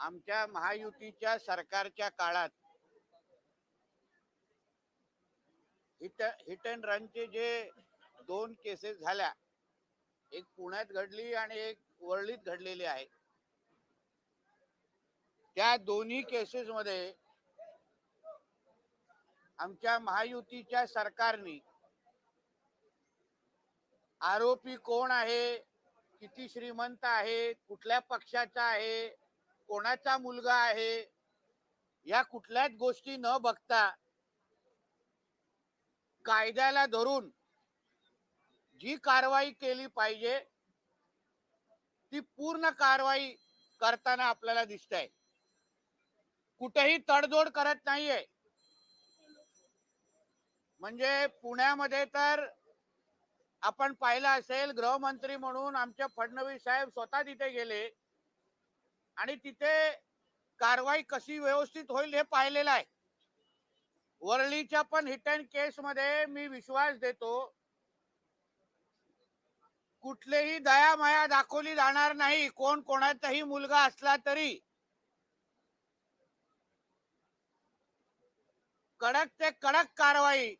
आमच्या महायुतीच्या सरकारच्या काळात हिट हिट अँड रनचे जे दोन केसेस झाल्या एक पुण्यात घडली आणि एक वरळीत घडलेली आहे. त्या दोन्ही केसेस मध्ये आमच्या महायुतीच्या सरकारने आरोपी कोण आहे किती श्रीमंत आहे कुठल्या पक्षाचा आहे कोणाचा मुलगा आहे या कुठल्याच गोष्टी न बघता कायद्याला धरून जी कारवाई केली पाहिजे ती पूर्ण कारवाई करताना आपल्याला दिसत आहे कुठेही तडजोड करत नाहीये. म्हणजे पुण्यामध्ये तर आपण पाहिलं असेल गृहमंत्री म्हणून आमचे फडणवीस साहेब स्वतः तिथे गेले. आणि तिथे कारवाई कशी व्यवस्थित होईल हे पाहिलेलं आहे. वरळीच्या पण हिट अँड केस मध्ये मी विश्वास देतो कुठलेही दया माया दाखवली जाणार नाही. कोण कोणाचाही मुलगा असला तरी. कडक ते कडक कारवाई.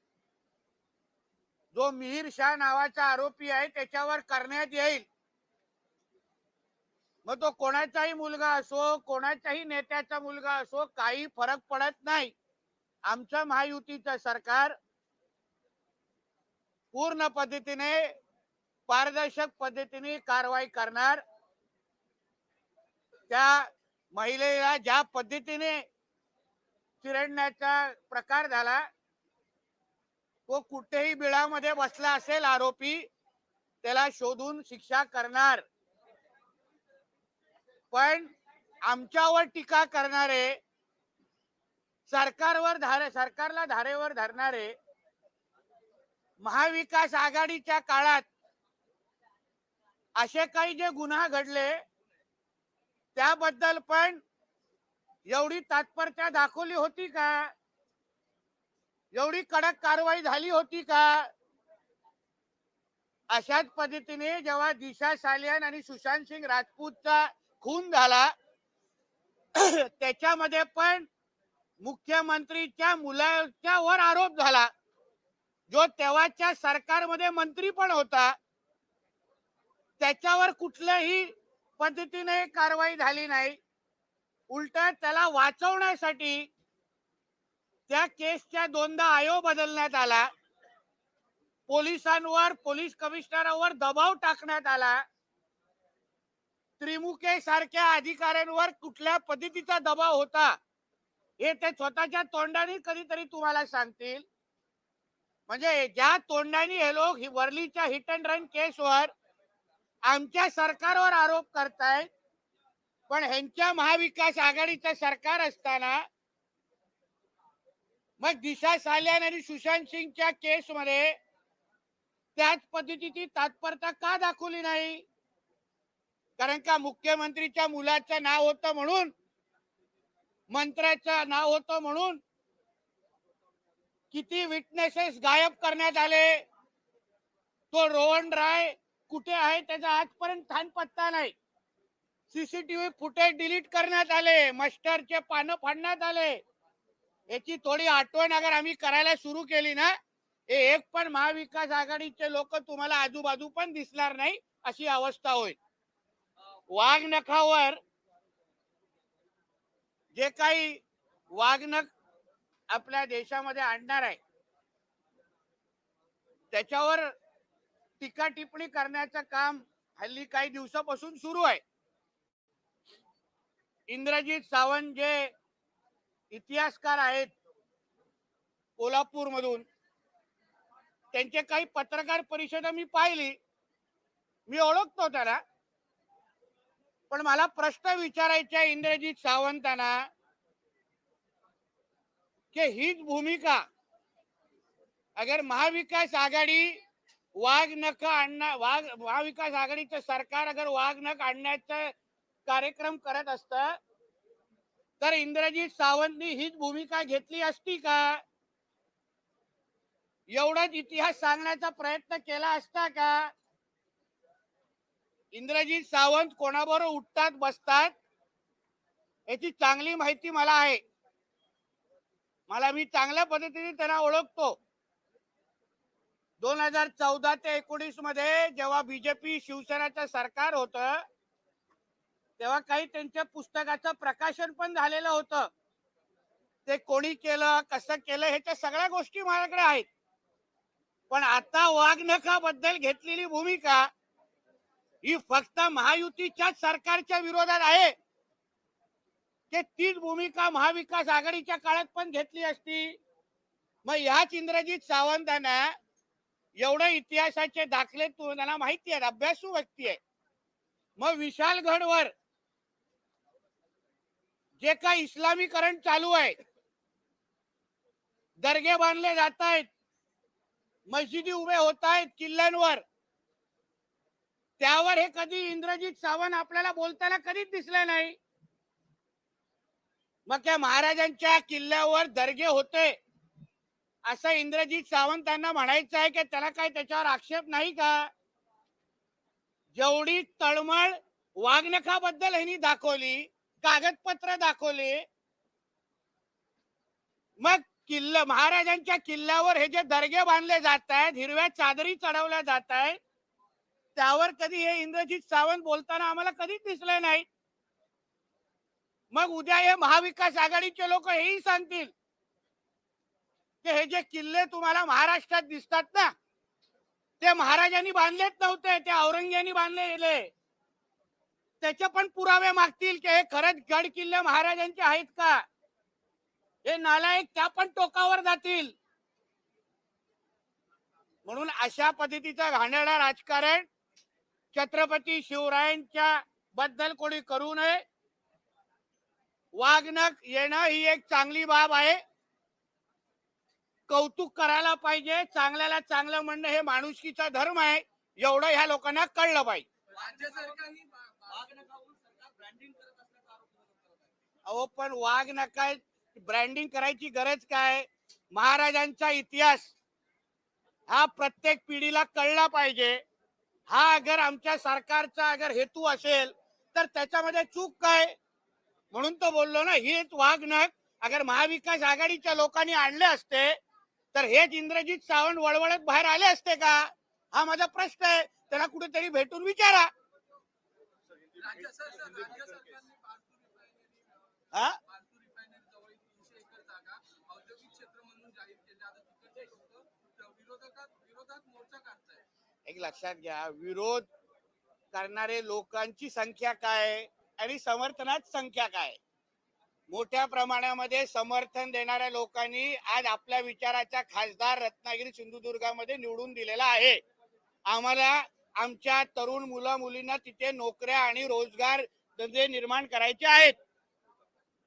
जो मिहीर शाह नावाचा आरोपी आहे त्याच्यावर करण्यात येईल. मग तो कोणाचाही मुलगा असो कोणाच्याही नेत्याचा मुलगा असो काही फरक पडत नाही. आमचं महायुतीचं सरकार पूर्ण पद्धतीने पारदर्शक पद्धतीने कारवाई करणार. त्या महिलेला ज्या पद्धतीने चिरडण्याचा प्रकार झाला तो कुठेही बिळामध्ये बसला असेल आरोपी त्याला शोधून शिक्षा करणार. पण आमच्यावर टीका करणारे सरकारवर धारे सरकारला धारेवर धरणारे महाविकास आघाडीच्या काळात असे काही जे गुन्हा घडले त्याबद्दल पण एवढी तात्परता दाखवली होती का? एवढी कडक कारवाई झाली होती का? अशाच पद्धतीने जेव्हा दिशा सालियान आणि सुशांत सिंग राजपूतचा खून झाला. त्याच्यामध्ये पण मुख्यमंत्रीच्या मुलाच्या वर आरोप झाला. जो तेव्हाच्या सरकारमध्ये मंत्री पण होता. त्याच्यावर कुठल्याही पद्धतीने कारवाई झाली नाही. उलट त्याला वाचवण्यासाठी त्या केसच्या दोनदा आयोग बदलण्यात आला. पोलिसांवर पोलीस कमिशनरवर दबाव टाकण्यात आला. त्रिमुखे सारख्या अधिकाऱ्यांवर कुठल्या पद्धतीचा दबाव होता? हे ते स्वतःच्या तोंडाने कधीतरी तुम्हाला सांगतील. म्हणजे ज्या तोंडाने हे लोक ही वर्लीच्या हिट अँड रन केसवर आमच्या सरकारवर आरोप करतायत पण ह्यांच्या महाविकास आघाडीचं सरकार असताना मग दिशा साल्यान आणि सुशांत सिंगच्या केस मध्ये त्याच पद्धतीची तात्परता का दाखवली नाही? कारण का मुख्यमंत्रीच्या मुलाचं नाव होतं म्हणून मंत्र्याचं नाव होतं म्हणून किती विटनेसेस गायब करण्यात आले. तो रोहन राय कुठे आहे? त्याचा आजपर्यंत थान पत्ता नाही. सीसीटीव्ही फुटेज डिलीट करण्यात आले. मस्टरचे पानं फाडण्यात आले. याची थोडी आठवण अगर आम्ही करायला सुरू केली ना हे एक पण महाविकास आघाडीचे लोक तुम्हाला आजूबाजू पण दिसणार नाही अशी अवस्था होईल. वाघनखावर जे काही वाघनख आपल्या देशामध्ये आणणार आहे त्याच्यावर टीका टिप्पणी करण्याचं काम हल्ली काही दिवसापासून सुरू आहे. इंद्रजित सावंत जे इतिहासकार आहेत कोल्हापूर मधून त्यांचे काही पत्रकार परिषद मी पाहिली मी ओळखतो त्याला. पण मला प्रश्न विचारायचा इंद्रजित सावंतांना की हीच भूमिका अगर महाविकास आघाडी वाघ नख आणणार वाघ महाविकास आघाडीचं सरकार अगर वाघ नख आणण्याचा कार्यक्रम करत असत तर इंद्रजित सावंतनी हीच भूमिका घेतली असती का? एवढाच इतिहास सांगण्याचा प्रयत्न केला असता का? इंद्रजीत सावंत कोणाबरोबर उठतात बसतात याची चांगली माहिती मला आहे. मला मी चांगल्या पद्धतीने त्यांना ओळखतो. दोन हजार चौदा ते एकोणीसमध्ये जेव्हा बीजेपी शिवसेनाचं सरकार होत तेव्हा काही त्यांच्या पुस्तकाचं प्रकाशन पण झालेलं होतं. ते कोणी केलं कसं केलं ह्याच्या सगळ्या गोष्टी माझ्याकडे आहेत. पण आता वाघनखाबद्दल घेतलेली भूमिका ही फक्त महायुतीच्याच सरकारच्या विरोधात आहे. ते तीच भूमिका महाविकास आघाडीच्या काळात पण घेतली असती. मग ह्याच इंद्रजित सावंतांना एवढं इतिहासाचे दाखले तू त्यांना माहिती आहे अभ्यासू व्यक्ती आहे मग विशालगडवर जे काय इस्लामीकरण चालू आहे दर्गे बांधले जात आहेत मशिदी उभे होत आहेत किल्ल्यांवर. त्यावर हे कधी इंद्रजित सावंत आपल्याला बोलताना कधीच दिसले नाही. मग त्या महाराजांच्या किल्ल्यावर दर्गे होते. असं इंद्रजित सावंतांना म्हणायचं आहे की त्याला काय त्याच्यावर आक्षेप नाही का? जेवढी तळमळ वागणकाबद्दल ह्यांनी दाखवली कागदपत्र दाखवले मग किल्ला महाराजांच्या किल्ल्यावर हे जे दर्गे बांधले जात आहेत हिरव्या चादरी चढवल्या जात आहेत त्यावर कधी हे इंद्रजित सावंत बोलताना आम्हाला कधीच दिसले नाही. मग उद्या हे महाविकास आघाडीचे लोक हेही सांगतील की हे जे किल्ले तुम्हाला महाराष्ट्रात दिसतात ना ते महाराजांनी बांधलेच नव्हते ते औरंग्यानी बांधले गेले त्याचे पण पुरावे मागतील की हे खरंच गड किल्ले महाराजांचे आहेत का? हे नालायक त्या पण टोकावर जातील. म्हणून अशा पद्धतीचं घाणेरडा राजकारण छत्रपती शिवरायांच्या बद्दल कोणी करू नये. वागणक येणं ही एक चांगली बाब आहे. कौतुक करायला पाहिजे चांगल्याला चांगलं म्हणणं हे माणुसकीचा धर्म आहे एवढं ह्या लोकांना कळलं पाहिजे. अहो पण वाघ नका ब्रँडिंग करायची गरज काय? महाराजांचा इतिहास हा प्रत्येक पिढीला कळला पाहिजे. हा अगर आमच्या सरकारचा अगर हेतू असेल तर त्याच्यामध्ये चूक काय? म्हणून तो बोललो ना हेच वाघ नक अगर महाविकास आघाडीच्या लोकांनी आणले असते तर हेच इंद्रजित सावंत वळवळत बाहेर आले असते का? हा माझा प्रश्न आहे. त्याला कुठेतरी भेटून विचारा. हा? एक लक्षात घ्या विरोध करणारे लोकांची संख्या काय आणि समर्थनात संख्या काय मोठ्या प्रमाणामध्ये समर्थन देणाऱ्या लोकांनी आज आपल्या विचाराचा खासदार रत्नागिरी सिंधुदुर्गामध्ये निवडून दिलेला आहे. आम्हाला आमच्या तरुण मुलं मुलींना तिथे नोकऱ्या आणि रोजगार धंदे निर्माण करायचे आहेत.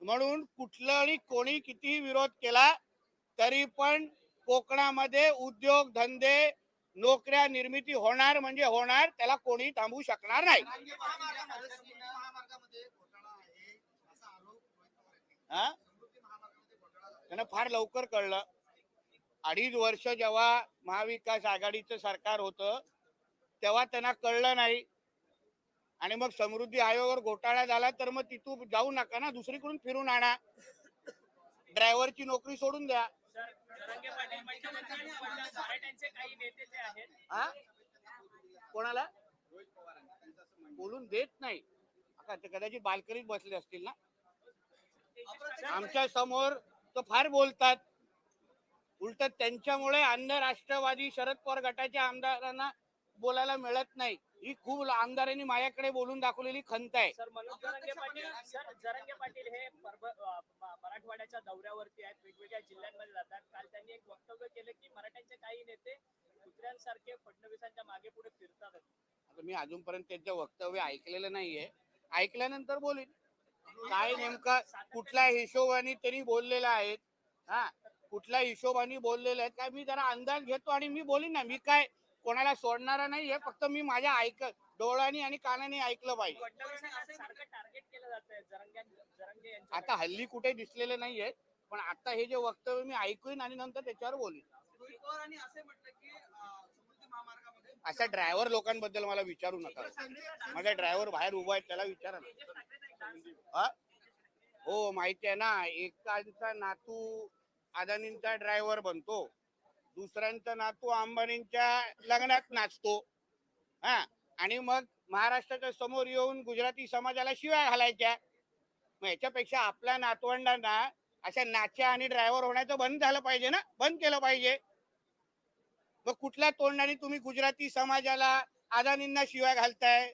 म्हणून कुठलं आणि कोणी कितीही विरोध केला तरी पण कोकणामध्ये उद्योग धंदे नोकऱ्या निर्मिती होणार म्हणजे होणार त्याला कोणी थांबवू शकणार नाही. हा. त्यांना फार लवकर कळलं. अडीच वर्ष जेव्हा महाविकास आघाडीचं सरकार होतं तेव्हा त्यांना कळलं नाही. आणि मग समृद्धी आयोगावर घोटाळा झाला तर मग तिथून जाऊ नका ना दुसरीकडून फिरून आणा. ड्रायव्हरची नोकरी सोडून द्या. पाटील मुख्यमंत्री मराठ्यांचे काही नेते जे आहेत? हा कोणाला? बोलून देत नाही. आता ते कदाचित बालकरीत बसले असतील ना? आमच्यासमोर तो फार बोलतात. उलट त्यांच्यामुळे अन्य राष्ट्रवादी शरद पवार गटाच्या आमदारांना बोलायला मिळत नाही. ही खूप आमदारांनी माझ्याकडे बोलून दाखवलेली खंत आहे. सर मनोज जरांगे पाटील सर जरांगे पाटील हे परब अ, म- मराठवाड्याच्या दौऱ्यावरती आहेत वेगवेगळ्या जिल्ह्यांमध्ये जातात. काल त्यांनी एक वक्तव्य केलं की मराठ्यांचे काही नेते कुत्र्यांसारखे फडणवीसांच्या मागे पुढे फिरतात. आता मी अजूनपर्यंत त्यांचं वक्तव्य ऐकलेलं नाहीये. ऐकल्यानंतर बोलीन. काय नेमका कुठल्या हिशोबाने त्यांनी बोललेलं आहेत? हा कुठल्या हिशोबाने बोललेलं आहेत? काय मी जरा अंदाज घेतो आणि मी बोलीन ना. मी काय कोणाला सोडणारा नाहीये फक्त मी माझ्या ऐक डोळ्यानी आणि कानाने ऐकलं पाहिजे. आता हल्ली कुठे दिसलेले नाहीये पण आता हे जे वक्तव्य मी ऐकून आणि नंतर त्याच्यावर बोलीन. अशा ड्रायव्हर लोकांबद्दल मला विचारू नका. माझा ड्रायव्हर बाहेर उभा आहे त्याला विचारा ना. हो? माहिती आहे ना एकांचा नातू अदानींचा ड्रायव्हर बनतो. दुसऱ्यांचा नातू अंबानींच्या लग्नात नाचतो. हा आणि मग महाराष्ट्राच्या समोर येऊन गुजराती समाजाला शिव्या घालायच्या. मग याच्यापेक्षा आपल्या नातवंडांना अशा नाच्या आणि ड्रायव्हर होण्याचं बंद झालं पाहिजे ना? बंद केलं पाहिजे. मग कुठल्या तोंडाने तुम्ही गुजराती समाजाला अदानींना शिव्या घालताय?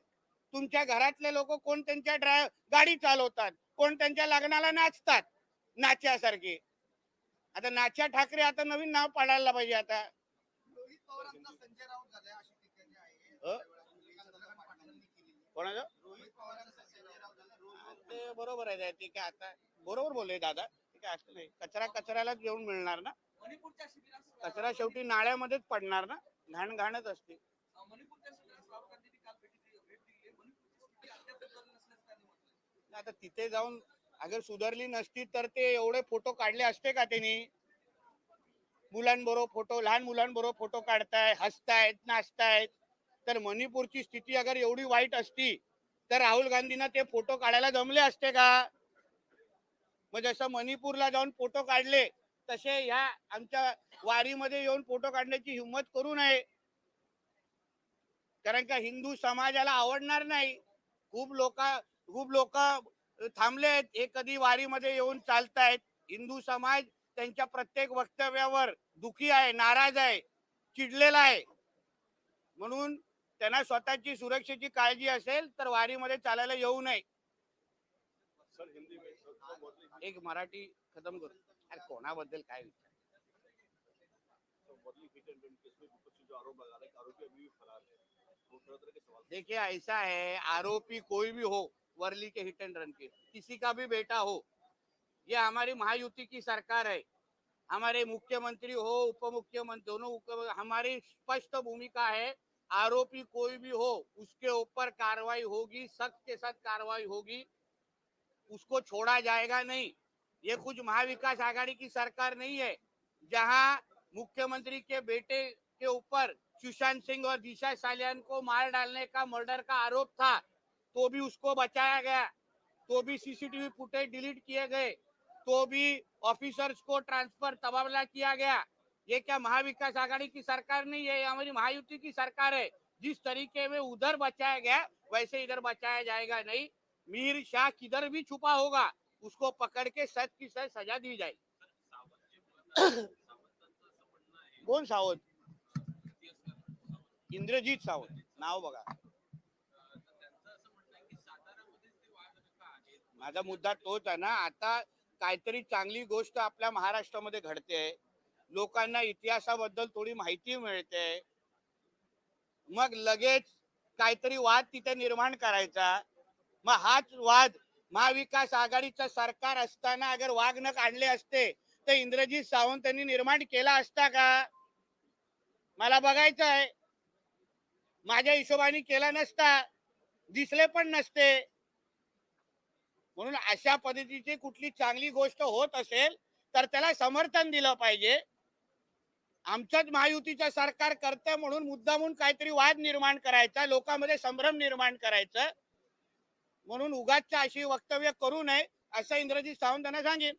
तुमच्या घरातले लोक कोण त्यांच्या ड्राय गाडी चालवतात कोण त्यांच्या लग्नाला नाचतात? नाच्यासारखे. आता नाच्या ठाकरे आता नवीन नाव पाडायला पाहिजे आता. कोणाचं? ते बरोबर आहे ते काय आता बरोबर बोलले दादा. ते काय असं नाही. कचरा कचऱ्यालाच येऊन मिळणार ना? कचरा शेवटी नाळ्यामध्येच पडणार ना? घाण घाणच असते आता तिथे जाऊन अगर सुधारली नसती तर ते एवढे फोटो काढले असते का त्यांनी? मुलांबरोबर फोटो लहान मुलांबरोबर फोटो काढताय हसतायत नाचतायत. तर मणिपूरची स्थिती अगर एवढी वाईट असती तर राहुल गांधींना ते फोटो काढायला जमले असते का? मग जसं मणिपूरला जाऊन फोटो काढले तसे ह्या आमच्या वारीमध्ये येऊन फोटो काढण्याची हिंमत करू नये. कारण का हिंदू समाजाला आवडणार नाही. खूप लोक खूप लोक थांबले आहेत हे कधी वारीमध्ये येऊन चालतायत. हिंदू समाज त्यांच्या प्रत्येक वक्तव्यावर दुखी आहे नाराज आहे चिडलेला आहे. म्हणून त्यांना स्वतःची सुरक्षेची काळजी असेल तर वारीमध्ये चालायला येऊ नये. एक मराठी खतम करू अरे कोणाबद्दल काय विचार? देखिए ऐसा है आरोपी कोई भी हो वर्ली के हिट एंड रन के। किसी का भी बेटा हो, ये हमारी महायुति की सरकार है। हमारे मुख्यमंत्री हो उप मुख्यमंत्री दोनों हमारी स्पष्ट भूमिका है, आरोपी कोई भी हो, उसके ऊपर कार्रवाई होगी, सख्त के सख्त कार्रवाई होगी। उसको छोड़ा जाएगा नहीं। ये कुछ महाविकास आघाड़ी की सरकार नहीं है, जहाँ मुख्यमंत्री के बेटे के ऊपर सुशांत सिंह और दिशा सालियान को मार डालने का, मर्डर का आरोप था। तो भी उसको बचाया गया तो भी सीसीटीवी फुटेज डिलीट किए गए तो भी ऑफिसर्स को ट्रांसफ़र तबादला किया गया। ये क्या महाविकास आघाड़ी की सरकार नहीं है? हमारी महायुति की सरकार है। जिस तरीके में उधर बचाया गया, वैसे इधर बचाया जाएगा नहीं। मीर शाह किधर भी छुपा होगा, उसको पकड़ के सच की सच सजा दी जाएगी कोण सावंत? इंद्रजीत सावंत। नाव बघा माझा मुद्दा तोच आहे ना. आता काहीतरी चांगली गोष्ट आपल्या महाराष्ट्रामध्ये घडते. लोकांना इतिहासाबद्दल थोडी माहिती मिळते. मग लगेच काहीतरी वाद तिथे निर्माण करायचा. मग हाच वाद महाविकास आघाडीचं सरकार असताना अगर वाघनक न असते तर इंद्रजीत सावंत यांनी निर्माण केला असता का? मला बघायचं आहे. माझ्या हिशोबाने केला नसता. दिसले पण नसते. म्हणून अशा पद्धतीची कुठली चांगली गोष्ट होत असेल तर त्याला समर्थन दिलं पाहिजे. आमच्याच महायुतीचं सरकार करतं म्हणून मुद्दामून काहीतरी वाद निर्माण करायचा लोकांमध्ये संभ्रम निर्माण करायचं. म्हणून उगाच अशी वक्तव्य करू नये असं इंद्रजीत सावंत यांना सांगेन.